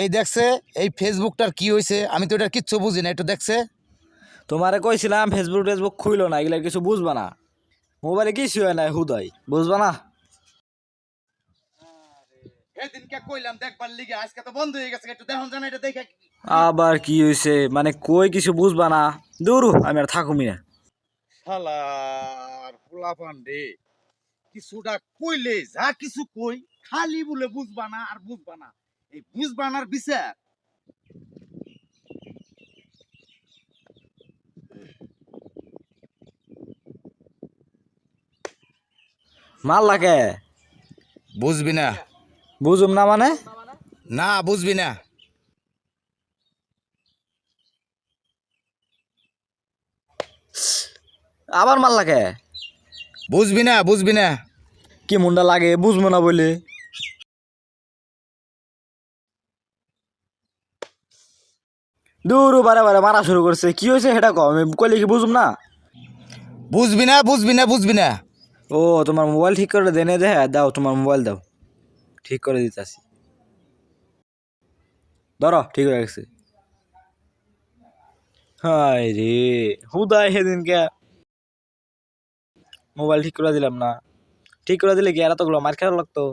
এই দেখছে এই ফেসবুকটার কি হয়েছে আমি তো এটা কিচ্ছু বুঝি না একটু দেখছে। তোমারে কইছিলাম ফেসবুক টেসবুক খুইলো না এগুলা কিছু বুঝবা না। মোবাইলে কিছু হয় না হুদয় বুঝবা না? সেদিনকে কইলাম দেখবার লিগে আজকে তো বন্ধ হয়ে গেছে একটু দেখুন জানা এটা দেখে আবার কি হয়েছে মানে কই কিছু বুঝবা না? দূরু আমি আর থাকুমি না। শালার রে। কিছুটা কইলে যা কিছু কই খালি বলে বুঝবা না আর বুঝবা না। এই বুঝবা না আর বিচার মারলাকে বুঝবি না। বুঝুম না মানে? না বুঝবি না। আবার মারলাকে বুঝবি না বুঝবি না। কি মুন্ডা লাগে? বুঝব না বলে দূরু বারে বারে মারা শুরু করছে। কি হয়েছে সেটা কম আমি কইলে কি বুঝুম না? বুঝবি না বুঝবি না বুঝবি না। ও তোমার মোবাইল ঠিক করে দেনে দে দাও তোমার মোবাইল দাও। ঠিক করে দিতেছি। ধরো ঠিক হয়ে গেছে। হাই রে হুদায় সেদিনকে। মোবাইল ঠিক করে দিলাম না। ঠিক করে দিলে কি আর এতগুলো মার খেলা লাগতো?